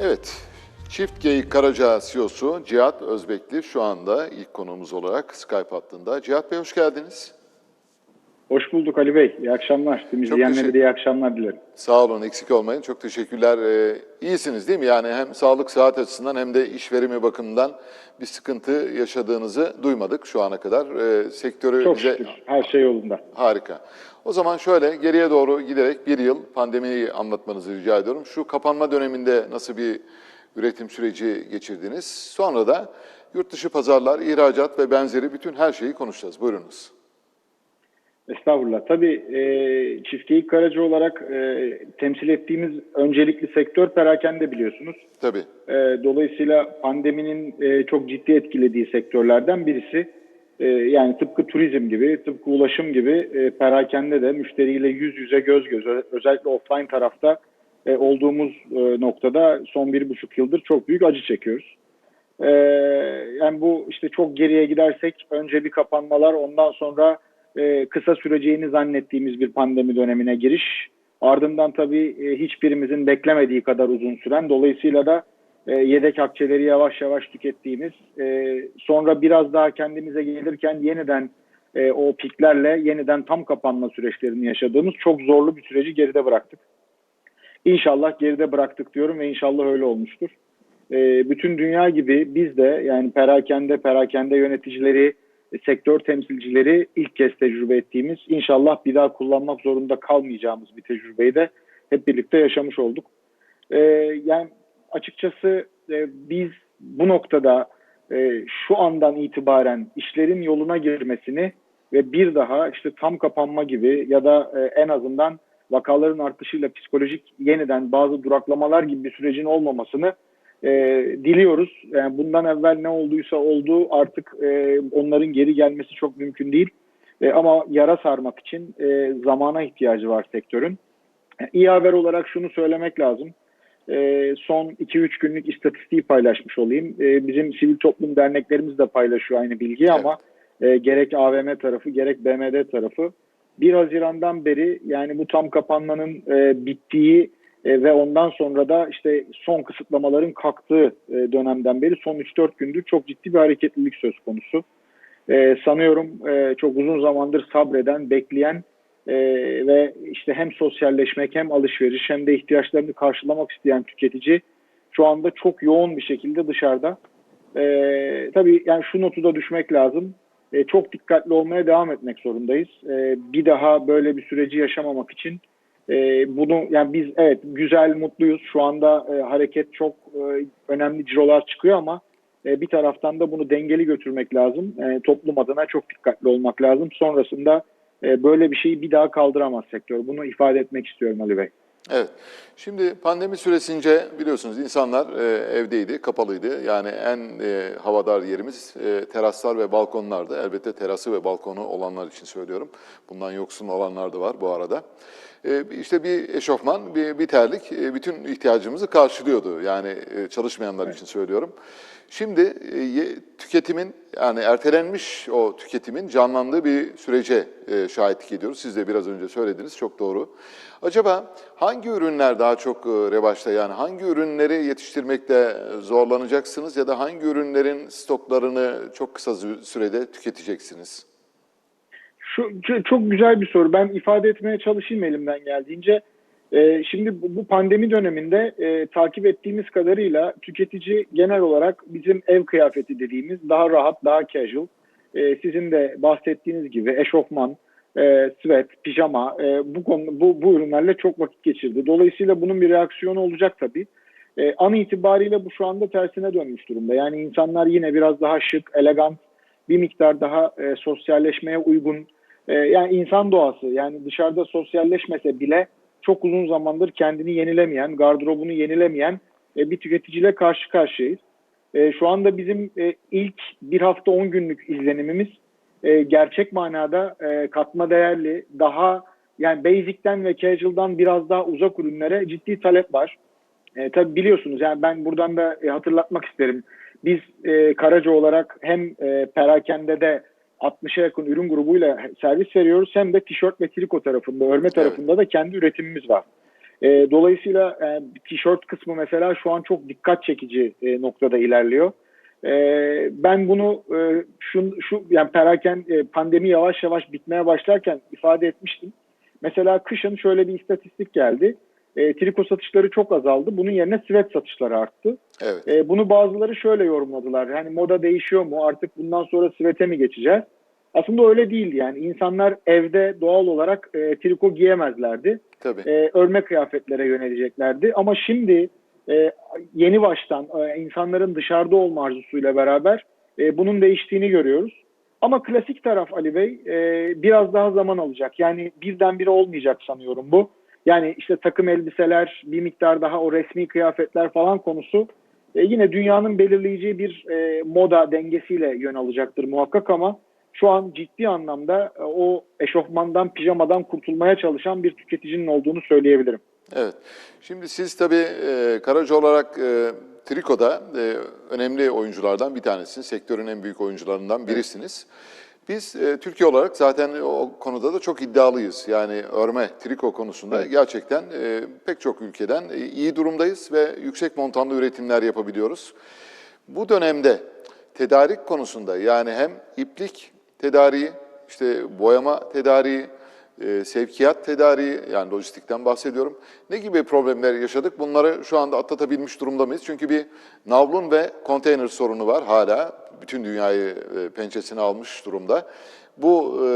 Evet, Çift Geyik Karaca CEO'su Cihat Özbekli şu anda ilk konuğumuz olarak Skype hattında. Cihat Bey hoş geldiniz. Hoş bulduk Ali Bey. İyi akşamlar. Tüm izleyenlere de iyi akşamlar dilerim. Sağ olun, eksik olmayın. Çok teşekkürler. Ee, iyisiniz değil mi? Yani hem sağlık, sıhhat açısından hem de iş verimi bakımından bir sıkıntı yaşadığınızı duymadık şu ana kadar. Ee, sektörü Çok bize şükür. Her şey yolunda. Harika. O zaman şöyle geriye doğru giderek bir yıl pandemiyi anlatmanızı rica ediyorum. Şu kapanma döneminde nasıl bir üretim süreci geçirdiniz? Sonra da yurt dışı pazarlar, ihracat ve benzeri bütün her şeyi konuşacağız. Buyurunuz. Estağfurullah. Tabii e, Çiftgeyik Karaca olarak e, temsil ettiğimiz öncelikli sektör perakende biliyorsunuz. Tabii. E, dolayısıyla pandeminin e, çok ciddi etkilediği sektörlerden birisi. E, yani tıpkı turizm gibi, tıpkı ulaşım gibi e, perakende de müşteriyle yüz yüze göz göze özellikle offline tarafta e, olduğumuz e, noktada son bir buçuk yıldır çok büyük acı çekiyoruz. Ee, yani bu işte çok geriye gidersek önce bir kapanmalar ondan sonra e, kısa süreceğini zannettiğimiz bir pandemi dönemine giriş. Ardından tabii e, hiçbirimizin beklemediği kadar uzun süren dolayısıyla da e, yedek akçeleri yavaş yavaş tükettiğimiz e, sonra biraz daha kendimize gelirken yeniden e, o piklerle yeniden tam kapanma süreçlerini yaşadığımız çok zorlu bir süreci geride bıraktık. İnşallah geride bıraktık diyorum ve inşallah öyle olmuştur. E, bütün dünya gibi biz de yani perakende, perakende yöneticileri, sektör temsilcileri ilk kez tecrübe ettiğimiz, inşallah bir daha kullanmak zorunda kalmayacağımız bir tecrübeyi de hep birlikte yaşamış olduk. E, yani açıkçası e, biz bu noktada e, şu andan itibaren işlerin yoluna girmesini ve bir daha işte tam kapanma gibi ya da e, en azından vakaların artışıyla psikolojik yeniden bazı duraklamalar gibi bir sürecin olmamasını e, diliyoruz. Yani bundan evvel ne olduysa oldu artık e, onların geri gelmesi çok mümkün değil. E, ama yara sarmak için e, zamana ihtiyacı var sektörün. E, İyi haber olarak şunu söylemek lazım. E, son 2-3 günlük istatistiği paylaşmış olayım. E, bizim sivil toplum derneklerimiz de paylaşıyor aynı bilgiyi Evet. ama e, gerek AVM tarafı gerek BMD tarafı 1 Haziran'dan beri yani bu tam kapanmanın e, bittiği e, ve ondan sonra da işte son kısıtlamaların kalktığı e, dönemden beri son 3-4 gündür çok ciddi bir hareketlilik söz konusu. E, sanıyorum e, çok uzun zamandır sabreden, bekleyen e, ve işte hem sosyalleşmek hem alışveriş hem de ihtiyaçlarını karşılamak isteyen tüketici şu anda çok yoğun bir şekilde dışarıda. E, tabii yani şu notu da düşmek lazım. E, çok dikkatli olmaya devam etmek zorundayız. E, bir daha böyle bir süreci yaşamamak için e, bunu yani biz evet güzel mutluyuz. Şu anda e, hareket çok e, önemli cirolar çıkıyor ama e, bir taraftan da bunu dengeli götürmek lazım. E, toplum adına çok dikkatli olmak lazım. Sonrasında e, böyle bir şeyi bir daha kaldıramaz sektör. Bunu ifade etmek istiyorum Ali Bey. Evet. Şimdi pandemi süresince biliyorsunuz insanlar e, evdeydi, kapalıydı. Yani en e, havadar yerimiz e, teraslar ve balkonlardı. Elbette terası ve balkonu olanlar için söylüyorum. Bundan yoksun olanlar da var bu arada. E, işte bir eşofman, bir, bir terlik e, bütün ihtiyacımızı karşılıyordu. Yani e, çalışmayanlar için söylüyorum. Şimdi e, tüketimin yani ertelenmiş o tüketimin canlandığı bir sürece şahitlik ediyoruz. Siz de biraz önce söylediniz, çok doğru. Acaba hangi ürünler daha çok revaçta yani hangi ürünleri yetiştirmekte zorlanacaksınız ya da hangi ürünlerin stoklarını çok kısa sü- sürede tüketeceksiniz? Şu çok güzel bir soru. Ben ifade etmeye çalışayım elimden geldiğince. Ee, şimdi bu pandemi döneminde e, takip ettiğimiz kadarıyla tüketici genel olarak bizim ev kıyafeti dediğimiz daha rahat, daha casual. e, sizin de bahsettiğiniz gibi eşofman, e, sweat, pijama e, bu konu bu bu ürünlerle çok vakit geçirdi. Dolayısıyla bunun bir reaksiyonu olacak tabii. E, an itibariyle bu şu anda tersine dönmüş durumda. Yani insanlar yine biraz daha şık, elegant, bir miktar daha e, sosyalleşmeye uygun. E, yani insan doğası yani dışarıda sosyalleşmese bile çok uzun zamandır kendini yenilemeyen, gardırobunu yenilemeyen e, bir tüketiciyle karşı karşıyayız. E, şu anda bizim e, ilk bir hafta 10 günlük izlenimimiz e, gerçek manada e, katma değerli, daha yani basic'ten ve casual'dan biraz daha uzak ürünlere ciddi talep var. E, tabii biliyorsunuz yani ben buradan da e, hatırlatmak isterim. Biz e, Karaca olarak hem e, perakende de 60'a yakın ürün grubuyla servis veriyoruz hem de tişört ve triko tarafında, örme tarafında da kendi üretimimiz var. E, dolayısıyla e, tişört kısmı mesela şu an çok dikkat çekici e, noktada ilerliyor. E, ben bunu e, şu, şu yani peraken e, pandemi yavaş yavaş bitmeye başlarken ifade etmiştim. Mesela kışın şöyle bir istatistik geldi. E, triko satışları çok azaldı. Bunun yerine sivet satışları arttı. Evet. E, bunu bazıları şöyle yorumladılar. Yani moda değişiyor mu? Artık bundan sonra sivete mi geçeceğiz? Aslında öyle değildi. Yani insanlar evde doğal olarak e, triko giyemezlerdi. Tabii. E, örme kıyafetlere yöneleceklerdi. Ama şimdi e, yeni baştan e, insanların dışarıda olma arzusuyla beraber e, bunun değiştiğini görüyoruz. Ama klasik taraf Ali Bey e, biraz daha zaman alacak. Yani birdenbire olmayacak sanıyorum bu. Yani işte takım elbiseler, bir miktar daha o resmi kıyafetler falan konusu e, yine dünyanın belirleyeceği bir e, moda dengesiyle yön alacaktır muhakkak ama şu an ciddi anlamda e, o eşofmandan, pijamadan kurtulmaya çalışan bir tüketicinin olduğunu söyleyebilirim. Evet. Şimdi siz tabii e, Karaca olarak e, Triko'da e, önemli oyunculardan bir tanesiniz. Sektörün en büyük oyuncularından birisiniz. Biz e, Türkiye olarak zaten o konuda da çok iddialıyız. Yani örme, triko konusunda gerçekten e, pek çok ülkeden e, iyi durumdayız ve yüksek montanlı üretimler yapabiliyoruz. Bu dönemde tedarik konusunda yani hem iplik tedariği, işte boyama tedariği, e, sevkiyat tedariği yani lojistikten bahsediyorum. Ne gibi problemler yaşadık? Bunları şu anda atlatabilmiş durumda mıyız? Çünkü bir navlun ve konteyner sorunu var hala. Bütün dünyayı e, pençesine almış durumda. Bu e,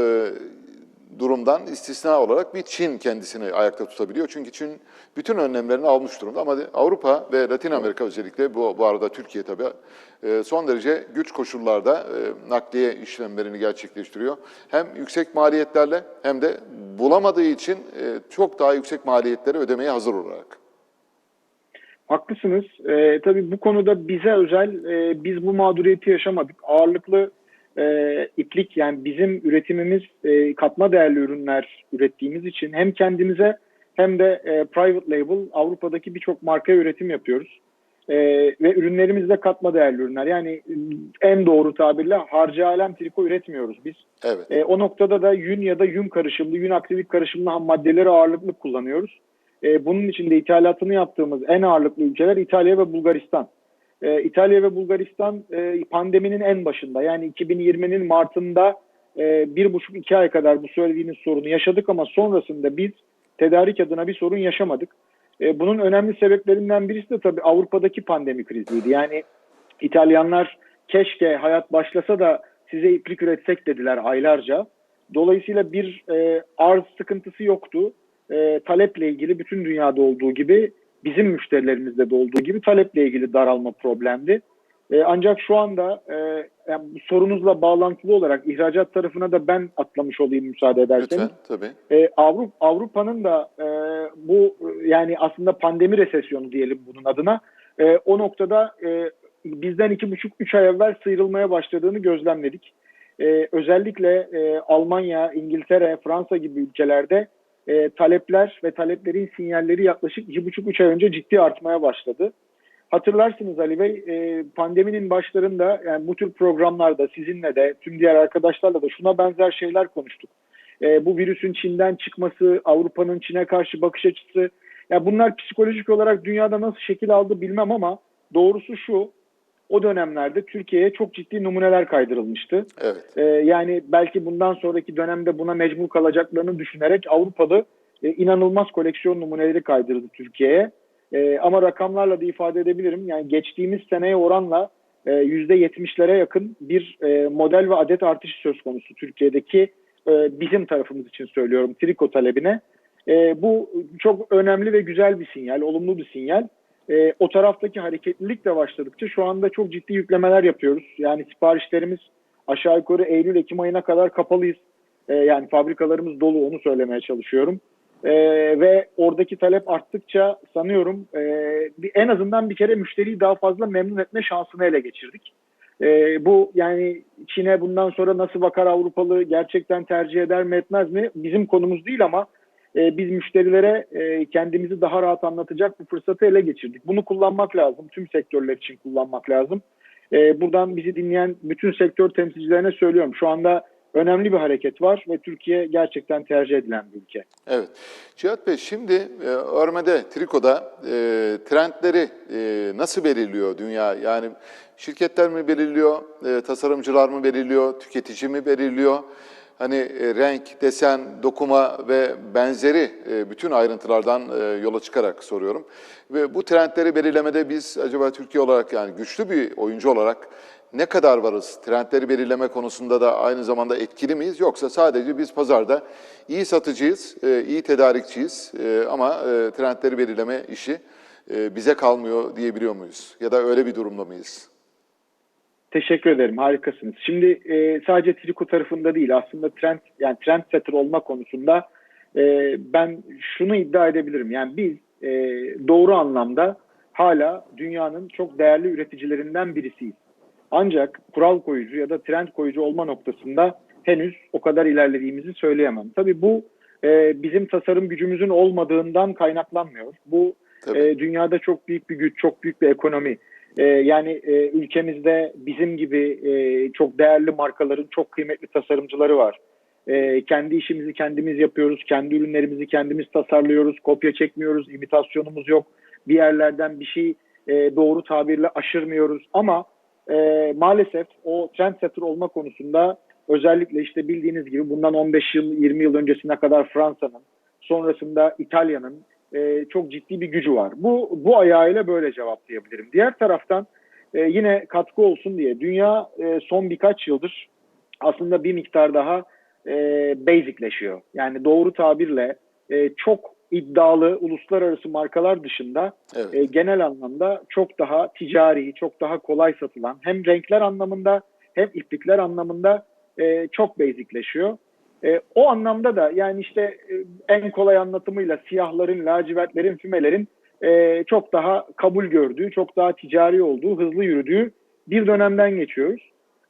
durumdan istisna olarak bir Çin kendisini ayakta tutabiliyor. Çünkü Çin bütün önlemlerini almış durumda ama Avrupa ve Latin Amerika özellikle bu, bu arada Türkiye tabii e, son derece güç koşullarda e, nakliye işlemlerini gerçekleştiriyor. Hem yüksek maliyetlerle hem de bulamadığı için e, çok daha yüksek maliyetleri ödemeye hazır olarak. Haklısınız. Ee, tabii bu konuda bize özel, e, biz bu mağduriyeti yaşamadık. Ağırlıklı e, iplik yani bizim üretimimiz e, katma değerli ürünler ürettiğimiz için hem kendimize hem de e, private label Avrupa'daki birçok markaya üretim yapıyoruz. E, ve ürünlerimiz de katma değerli ürünler. Yani en doğru tabirle harcı alem triko üretmiyoruz biz. Evet. E, o noktada da yün ya da yün karışımlı, yün aktivik karışımlı ham maddeleri ağırlıklı kullanıyoruz. E, bunun için de ithalatını yaptığımız en ağırlıklı ülkeler İtalya ve Bulgaristan. E, İtalya ve Bulgaristan e, pandeminin en başında yani 2020'nin Mart'ında e, bir buçuk iki ay kadar bu söylediğiniz sorunu yaşadık ama sonrasında biz tedarik adına bir sorun yaşamadık. E, bunun önemli sebeplerinden birisi de tabii Avrupa'daki pandemi kriziydi. Yani İtalyanlar keşke hayat başlasa da size iplik üretsek dediler aylarca. Dolayısıyla bir e, arz sıkıntısı yoktu. E, taleple ilgili bütün dünyada olduğu gibi bizim müşterilerimizde de olduğu gibi taleple ilgili daralma problemdi. E, ancak şu anda e, yani bu sorunuzla bağlantılı olarak ihracat tarafına da ben atlamış olayım müsaade ederseniz. Lütfen tabii. E, Avrupa Avrupa'nın da e, bu yani aslında pandemi resesyonu diyelim bunun adına. E, o noktada e, bizden iki buçuk üç ay evvel sıyrılmaya başladığını gözlemledik. E, özellikle e, Almanya, İngiltere, Fransa gibi ülkelerde e, talepler ve taleplerin sinyalleri yaklaşık iki buçuk üç ay önce ciddi artmaya başladı. Hatırlarsınız Ali Bey, e, pandeminin başlarında yani bu tür programlarda sizinle de tüm diğer arkadaşlarla da şuna benzer şeyler konuştuk. E, bu virüsün Çin'den çıkması, Avrupa'nın Çin'e karşı bakış açısı, yani bunlar psikolojik olarak dünyada nasıl şekil aldı bilmem ama doğrusu şu, o dönemlerde Türkiye'ye çok ciddi numuneler kaydırılmıştı. Evet. E, yani belki bundan sonraki dönemde buna mecbur kalacaklarını düşünerek Avrupalı e, inanılmaz koleksiyon numuneleri kaydırdı Türkiye'ye. E, ama rakamlarla da ifade edebilirim. Yani geçtiğimiz seneye oranla e, %70'lere yakın bir e, model ve adet artışı söz konusu Türkiye'deki e, bizim tarafımız için söylüyorum triko talebine. E, bu çok önemli ve güzel bir sinyal, olumlu bir sinyal. E, o taraftaki hareketlilik de başladıkça şu anda çok ciddi yüklemeler yapıyoruz. Yani siparişlerimiz aşağı yukarı Eylül-Ekim ayına kadar kapalıyız. E, yani fabrikalarımız dolu onu söylemeye çalışıyorum. Ee, ve oradaki talep arttıkça sanıyorum e, bir, en azından bir kere müşteriyi daha fazla memnun etme şansını ele geçirdik. Ee, bu yani Çin'e bundan sonra nasıl bakar Avrupalı gerçekten tercih eder mi etmez mi bizim konumuz değil ama e, biz müşterilere e, kendimizi daha rahat anlatacak bu fırsatı ele geçirdik. Bunu kullanmak lazım tüm sektörler için kullanmak lazım. E, buradan bizi dinleyen bütün sektör temsilcilerine söylüyorum şu anda önemli bir hareket var ve Türkiye gerçekten tercih edilen bir ülke. Evet. Cihat Bey şimdi e, örmede, trikoda e, trendleri e, nasıl belirliyor dünya? Yani şirketler mi belirliyor, e, tasarımcılar mı belirliyor, tüketici mi belirliyor? Hani e, renk, desen, dokuma ve benzeri e, bütün ayrıntılardan e, yola çıkarak soruyorum. Ve bu trendleri belirlemede biz acaba Türkiye olarak yani güçlü bir oyuncu olarak ne kadar varız? Trendleri belirleme konusunda da aynı zamanda etkili miyiz? Yoksa sadece biz pazarda iyi satıcıyız, iyi tedarikçiyiz ama trendleri belirleme işi bize kalmıyor diyebiliyor muyuz? Ya da öyle bir durumda mıyız? Teşekkür ederim, harikasınız. Şimdi e, sadece triko tarafında değil, aslında trend yani trendsetter olma konusunda e, ben şunu iddia edebilirim. Yani biz e, doğru anlamda hala dünyanın çok değerli üreticilerinden birisiyiz. Ancak kural koyucu ya da trend koyucu olma noktasında henüz o kadar ilerlediğimizi söyleyemem. Tabii bu e, bizim tasarım gücümüzün olmadığından kaynaklanmıyor. Bu Tabii. e, dünyada çok büyük bir güç, çok büyük bir ekonomi. E, yani e, ülkemizde bizim gibi e, çok değerli markaların çok kıymetli tasarımcıları var. E, kendi işimizi kendimiz yapıyoruz, kendi ürünlerimizi kendimiz tasarlıyoruz, kopya çekmiyoruz, imitasyonumuz yok. Bir yerlerden bir şey e, doğru tabirle aşırmıyoruz. Ama e, maalesef o trendsetter olma konusunda özellikle işte bildiğiniz gibi bundan 15 yıl, 20 yıl öncesine kadar Fransa'nın, sonrasında İtalya'nın e, çok ciddi bir gücü var. Bu bu ayağıyla böyle cevaplayabilirim. Diğer taraftan e, yine katkı olsun diye dünya e, son birkaç yıldır aslında bir miktar daha e, basicleşiyor. Yani doğru tabirle e, çok iddialı uluslararası markalar dışında Evet. e, genel anlamda çok daha ticari, çok daha kolay satılan hem renkler anlamında hem iplikler anlamında e, çok basicleşiyor. E, o anlamda da yani işte e, en kolay anlatımıyla siyahların, lacivertlerin, fümelerin e, çok daha kabul gördüğü, çok daha ticari olduğu, hızlı yürüdüğü bir dönemden geçiyoruz.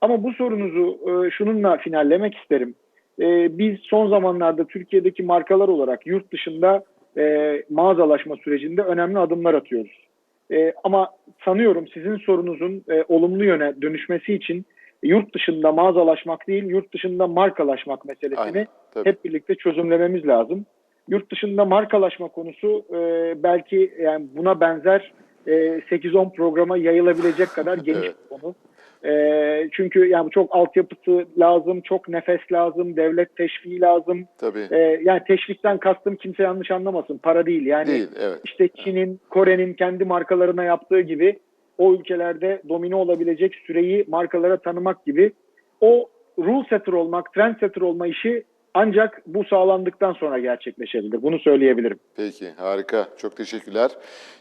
Ama bu sorunuzu e, şununla finallemek isterim. E, biz son zamanlarda Türkiye'deki markalar olarak yurt dışında e, mağazalaşma sürecinde önemli adımlar atıyoruz. E, ama sanıyorum sizin sorunuzun e, olumlu yöne dönüşmesi için yurt dışında mağazalaşmak değil, yurt dışında markalaşmak meselesini Aynen, tabii. hep birlikte çözümlememiz lazım. Yurt dışında markalaşma konusu e, belki yani buna benzer e, 8-10 programa yayılabilecek kadar geniş Evet. bir konu. E, çünkü yani çok altyapısı lazım, çok nefes lazım, devlet teşviği lazım. Tabii. E, yani teşvikten kastım kimse yanlış anlamasın, para değil. Yani Değil, evet. işte Çin'in, Kore'nin kendi markalarına yaptığı gibi o ülkelerde domine olabilecek süreyi markalara tanımak gibi o rule setter olmak, trend setter olma işi ancak bu sağlandıktan sonra gerçekleşebilir. Bunu söyleyebilirim. Peki, harika. Çok teşekkürler.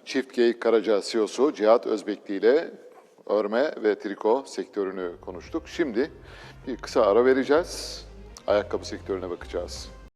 Çift Geyik Karaca CEO'su Cihat Özbekli ile örme ve triko sektörünü konuştuk. Şimdi bir kısa ara vereceğiz. Ayakkabı sektörüne bakacağız.